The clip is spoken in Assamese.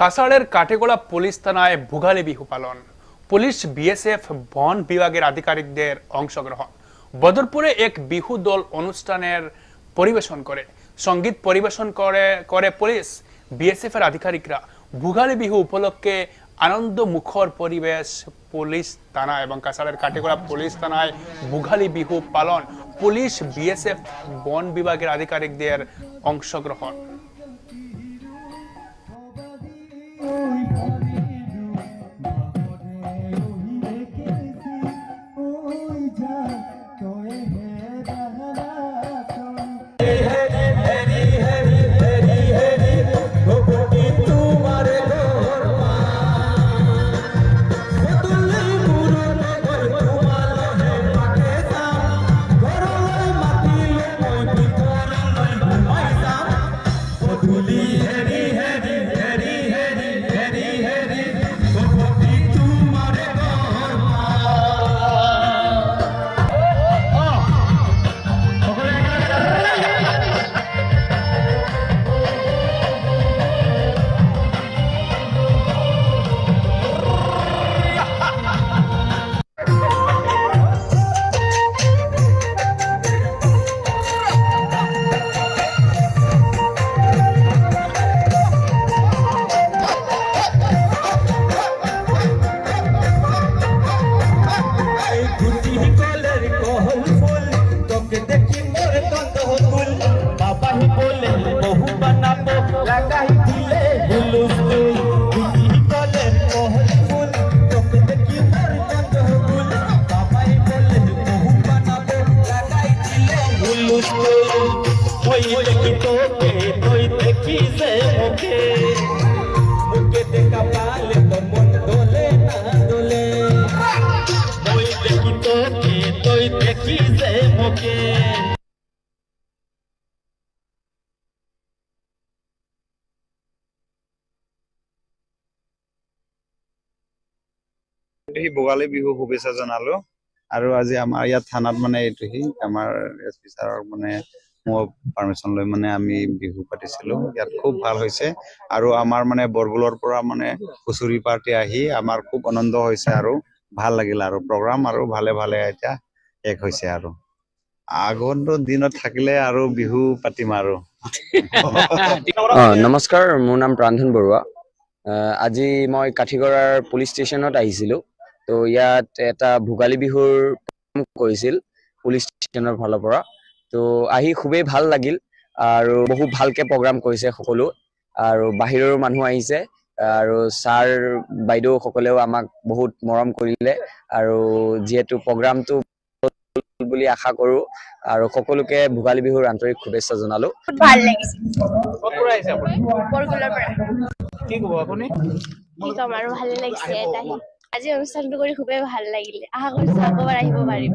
কাছাড়ের কাটেগোড়া পুলিশ থানায় ভোগালী বিহু পালন। পুলিশ বিএসএফ বন বিভাগের আধিকারিকদের অংশগ্রহণ। বদরপুরে এক বিহু দল অনুষ্ঠানের পরিবেশন করে। সংগীত পরিবেশন করে করে পুলিশ। বিএসএফ এর আধিকারিকরা ভোগালী বিহু উপলক্ষে আনন্দ মুখর পরিবেশ পুলিশ থানা এবং কাছাড়ের কাটেগোড়া পুলিশ থানায় ভোগালী বিহু পালন। পুলিশ বিএসএফ বন বিভাগের আধিকারিকদের অংশগ্রহণ। ভুলি এইটোহি ভোগালী বিহু শুভেচ্ছা জনালো। আৰু আজি আমাৰ ইয়াত থানাত মানে এইটোহি আমাৰ এছ পি ছাৰৰ মানে মোৰ পাৰ্মিশ্যন লৈ মানে আমি বিহু পাতিছিলো। ইয়াত খুব ভাল হৈছে। আৰু আমাৰ মানে বৰগুলৰ পৰা মানে হুঁচৰি পাৰ্টি আহি আমাৰ খুব আনন্দ হৈছে আৰু ভাল লাগিল আৰু প্ৰগ্ৰাম আৰু ভালে ভালে এতিয়া শেষ হৈছে আৰু। আগন্তুক দিনত থাকিলে আৰু বিহু পাতিম আৰু। নমস্কাৰ মোৰ নাম প্ৰাণধন বৰুৱা। আজি মই কাঠিগড়াৰ পুলিচ ষ্টেচনত আহিছিলোঁ। তো ইয়াত এটা ভোগালী বিহুৰ কৰিছিল পুলিচ ষ্টেচনৰ ফালৰ পৰা। তো আহি খুবেই ভাল লাগিল আৰু বহু ভালকে প্ৰগ্ৰাম কৰিছে সকলো আৰু বাহিৰৰো মানুহ আহিছে আৰু ছাৰ বাইদেউসকলেও আমাক বহুত মৰম কৰিলে আৰু যিহেতু প্ৰগ্ৰামটো বুলি আশা কৰোঁ আৰু সকলোকে ভোগালী বিহুৰ আন্তৰিক শুভেচ্ছা জনালোঁ। বহুত ভাল লাগিছে। কি ক'ম আৰু ভালে আজি অনুষ্ঠানটো কৰি খুবেই ভাল লাগিলে। আশা কৰিছো আকৌ এবাৰ আহিব পাৰিম।